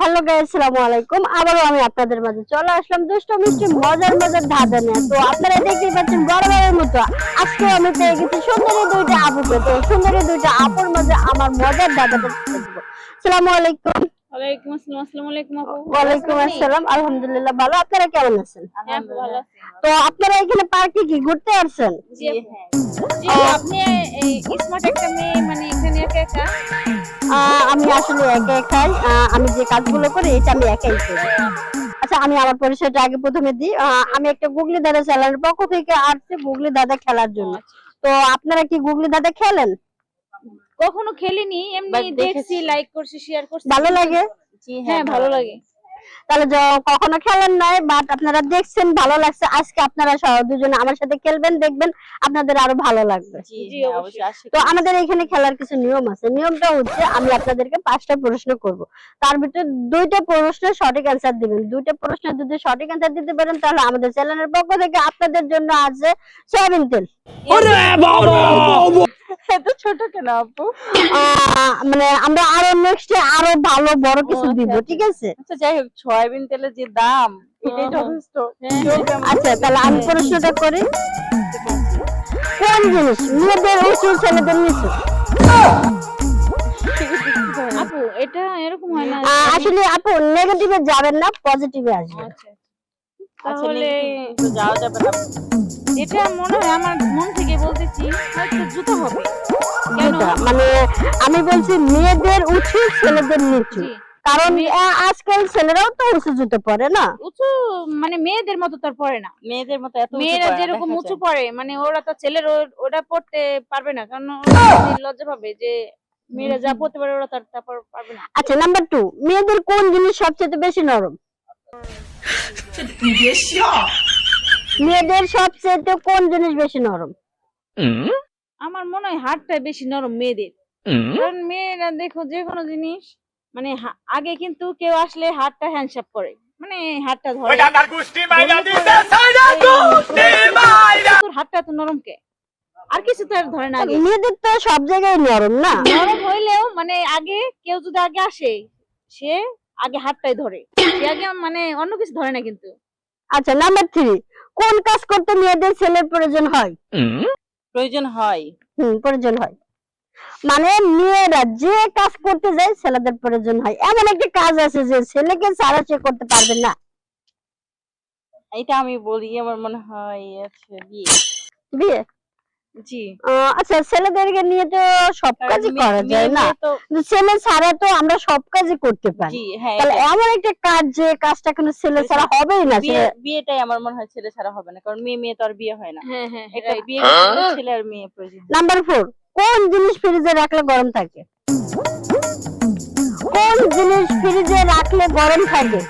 Hello guys আসসালামু আলাইকুম। আবারও আমি আপনাদের মাঝে চলে আসলাম দুষ্ট মিষ্টি মজার মজার ধাঁধা নিয়ে। তো আপনারা দেখতেই পাচ্ছেন বরাবরের মতো আজকে আমি পেয়ে গেছি সুন্দরী দুইটা আপুকে। তো সুন্দরী দুইটা আপুর মাঝে আমার মজার ধাঁধাটা আসসালামু আলাইকুম। ওয়ালাইকুম আসসালাম আসসালামু আলাইকুম আপু। ওয়ালাইকুম আসসালাম আলহামদুলিল্লাহ ভালো। আপনারা কেমন আছেন? হ্যাঁ, ভালো আছি। তো আপনারা এখানে পার্কে কি ঘুরতে আসছেন? জি আপু। আপনি এই স্মার্ট একটা মেয়ে মানে এখানে একা একা? আহ, আমি আসলে একা একাই। আমি যে কাজগুলো করি এটা আমি একাই করি। আচ্ছা আমি আমার পরিচয়টা আগে প্রথমে দিই। আমি একটা গুগলি দাদা চ্যানেলের পক্ষ থেকে আসছি গুগলি দাদা খেলার জন্য। তো আপনারা কি গুগলি দাদা খেলেন? কখনো খেলিনি এমনি দেখছি। লাইক করছি শেয়ার করছি। ভালো লাগে? হ্যাঁ ভালো লাগে। তাহলে কখনো খেলেন নাই বাট আপনারা দেখছেন ভালো লাগছে। আজকে আপনারা সহ দুজনে আমার সাথে খেলবেন দেখবেন আপনাদের আরও ভালো লাগবে। হ্যাঁ, তো আমাদের এখানে খেলার কিছু নিয়ম আছে। নিয়মটা হচ্ছে আমি আপনাদেরকে পাঁচটা প্রশ্ন করব। তার ভিতরে দুইটা প্রশ্নের সঠিক অ্যান্সার দিবেন। দুইটা প্রশ্নের যদি সঠিক অ্যান্সার দিতে পারেন তাহলে আমাদের চ্যানেলের পক্ষ থেকে আপনাদের জন্য আছে সয়াবিন তেল। এত ছোট কেন আপু? মানে আমরা আরও নেক্সট আরও ভালো বড় কিছু আচ্ছা, দিব আচ্ছা। ঠিক আছে? আচ্ছা যাই হোক সয়াবিন তেলের যে দাম এটাই হুম, হুম। যথেষ্ট। হ্যাঁ। আচ্ছা তাহলে আমি প্রশ্নটা করি। কোন জিনিস মেয়েদের উঁচু ছেলেদের নিচু আপু এটা এরকম হয় না। আসলে আপু নেগেটিভে যাবেন না পজিটিভে আসবেন। আচ্ছা আচ্ছা। তাহলে তো যাওয়া যাবে না। এটা মনে হয় আমার মন থেকে বলতেছি হয়তো জুতো হবে। মানে আমি বলছি মেয়েদের উঁচু ছেলেদের নিচু। কারণ আহ, আজকাল ছেলেরাও তো উঁচু জুতো পরে না? উঁচু মানে মেয়েদের মতো তার পরে না। মেয়েদের মতো এত মেয়েরা যেরকম উঁচু। পড়ে মানে ওরা তো ছেলের ওটা পড়তে পারবে না। কারণ ওরা লজ্জা পাবে যে মেয়েরা যা পড়তে পারে ওরা তার তারপর পারবে না। আচ্ছা নাম্বার টু মেয়েদের কোন জিনিস সবচেয়ে বেশি নরম? মেয়েদের সবচেয়ে কোন জিনিস বেশি নরম? আমার মনে হয় হাতটা বেশি নরম মেয়েদের। কারণ মেয়েরা দেখো যে কোনো জিনিস মানে আগে কিন্তু কেউ আসলে হাতটা হ্যান্ডশেক করে। মানে হাতটা ধরে। তোর হাতটা তো নরম কে? আর কিছু তো আর ধরে না মেয়েদের তো সব জায়গায় নরম না? নরম হইলেও মানে আগে কেউ যদি আগে আসে সে আগে হাতটাই ধরে। সে আগে মানে অন্য কিছু ধরে না কিন্তু। আচ্ছা নাম্বার থ্রি কোন কাজ করতে মেয়েদের ছেলের প্রয়োজন হয়? প্রয়োজন হয়। হুম প্রয়োজন হয়। মানে মেয়েরা যে কাজ করতে যায় ছেলেদের প্রয়োজন হয়। এমন একটা কাজ আছে যে ছেলেকে ছাড়া সে করতে পারবে না। এটা আমি বলি আমার মনে হয় আছে বিয়ে। বিয়ে? জি। আচ্ছা ছেলেদেরকে নিয়ে তো সব কাজই করা যায় না। ছেলে ছাড়া তো আমরা সব কাজই করতে পারি। হ্যাঁ তাহলে। এমন একটা কাজ যে কাজটা কোনো ছেলে ছাড়া হবেই না বিয়েটাই আমার মনে হয় ছেলে ছাড়া হবে না কারণ মেয়ে মেয়ে তো আর বিয়ে হয় না। হ্যাঁ হ্যাঁ এটা বিয়ে ছেলে আর মেয়ে প্রয়োজন। নাম্বার ফোর কোন জিনিস ফ্রিজে রাখলে গরম থাকে? কোন জিনিস ফ্রিজে রাখলে গরম থাকে?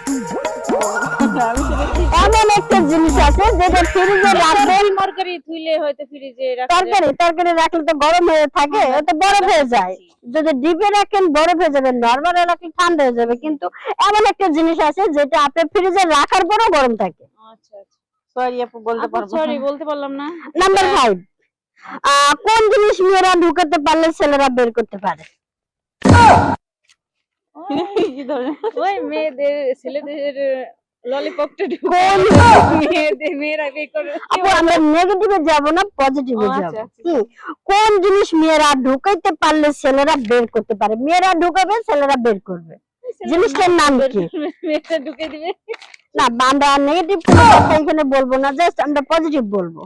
এমন একটা জিনিস আছে যেটা ফ্রিজে রাখলে তরকারি থুইলে হয়তো ফ্রিজে তরকারি তরকারি রাখলে তো গরম হয়ে থাকে ওটা বরফ হয়ে যায়। যদি ডিপে রাখেন বরফ হয়ে যাবে নর্মালে রাখলে ঠান্ডা হয়ে যাবে কিন্তু এমন একটা জিনিস আছে যেটা আপনি ফ্রিজে রাখার পরেও গরম থাকে। আচ্ছা আচ্ছা। সরি আপু বলতে পারব সরি বলতে পারলাম না। নাম্বার কোন জিনিস মেয়েরা ঢুকাতে পারলে ছেলেরা বের করতে পারে? ওই মেয়েদের ছেলেদের ললিপপটা কোন? মেয়েদের মেয়েরা বের করে আপু আমরা নেগেটিভে যাব না পজিটিভে যাব। আচ্ছা, আচ্ছা। কোন জিনিস মেয়েরা ঢুকাইতে পারলে ছেলেরা বের করতে পারে? মেয়েরা ঢুকাবে ছেলেরা বের করবে। জিনিসটার নাম কি? মেয়েটা ঢুকে দিবে। না আমরা নেগেটিভ কোনো কথা এখানে বলব না জাস্ট আমরা পজিটিভ বলব।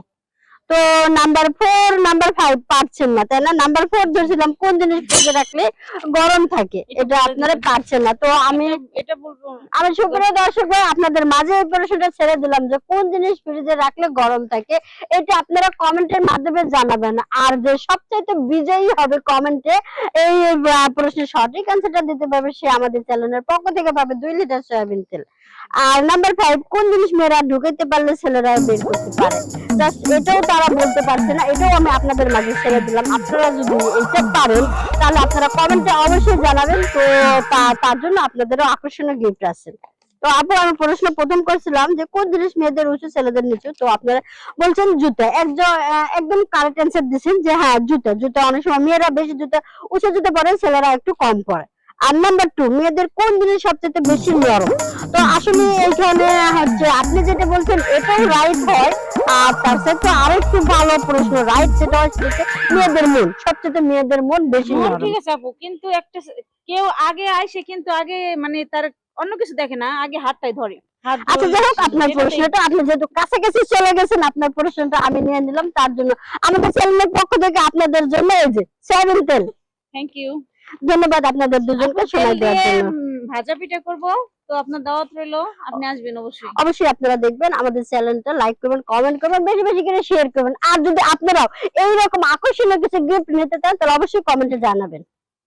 তো নাম্বার ফোর নাম্বার ফাইভ পারছেন না তাই না? নাম্বার ফোর ধরছিলাম কোন জিনিস ফ্রিজে রাখলে গরম থাকে এটা আপনারা পারছেন না। তো আমি এটা বলব। আমি সুপ্রিয় দর্শক ভাই আপনাদের মাঝে এই প্রশ্নটা ছেড়ে দিলাম যে কোন জিনিস ফ্রিজে রাখলে গরম থাকে এটা আপনারা কমেন্টের মাধ্যমে জানাবেন। আর যে সবচাইতে বিজয়ী হবে কমেন্টে এই প্রশ্নের সঠিক অ্যান্সারটা দিতে পারবে সে আমাদের চ্যানেলের পক্ষ থেকে পাবে দুই লিটার সয়াবিন তেল। আর নাম্বার ফাইভ কোন জিনিস মেয়েরা ঢুকাইতে পারলে ছেলেরা বের করতে পারে? জাস্ট এটাও তারা বলতে পারছে না, এটাও আমি আপনাদের মাঝে ছেড়ে দিলাম। আপনারা যদি এটা পারেন, তাহলে আপনারা কমেন্টে অবশ্যই জানাবেন। তো তার জন্য আপনাদেরও আকর্ষণীয় গিফট আছে। তো আপু, আমি প্রশ্ন প্রথম করছিলাম যে, কোন জিনিস মেয়েদের উঁচু, ছেলেদের নিচু? তো আপনারা বলছেন জুতা। একজন একদম কারেক্ট অ্যান্সার দিচ্ছেন যে হ্যাঁ জুতা। জুতা অনেক সময় মেয়েরা বেশি জুতা, উঁচু জুতা পরে, ছেলেরা একটু কম পরে। আর নাম্বার টু মেয়েদের কোন জিনিস সবচেয়ে বেশি নরম? তো আসলে এখানে হচ্ছে, আপনি যেটা বলছেন, এটাও রাইট হয়। আর তার সাথে আরও একটু ভালো প্রশ্ন রাইট সেটা হচ্ছে মেয়েদের মন সবচেয়ে মেয়েদের মন বেশি ঠিক আছে আপু কিন্তু একটা কেউ আগে আইসে কিন্তু আগে মানে তার অন্য কিছু দেখে না আগে হাতটাই ধরে। আচ্ছা যাই হোক আপনার প্রশ্নটা আপনি যেহেতু কাছাকাছি চলে গেছেন আপনার প্রশ্নটা আমি নিয়ে নিলাম তার জন্য আমাদের চ্যানেলের পক্ষ থেকে আপনাদের জন্য এই যে সয়াবিন তেল। থ্যাংক ইউ ধন্যবাদ আপনাদের দুজনকে সময় দেওয়ার জন্য। ভাজা পিঠা করব। তো আপনার দাওয়াত রইল, আপনি আসবেন অবশ্যই। অবশ্যই আপনারা দেখবেন আমাদের চ্যানেলটা লাইক করবেন কমেন্ট করবেন, বেশি বেশি করে শেয়ার করবেন। আর যদি আপনারাও এইরকম আকর্ষণীয় কিছু গিফট নিতে চান, তাহলে অবশ্যই কমেন্টে জানাবেন।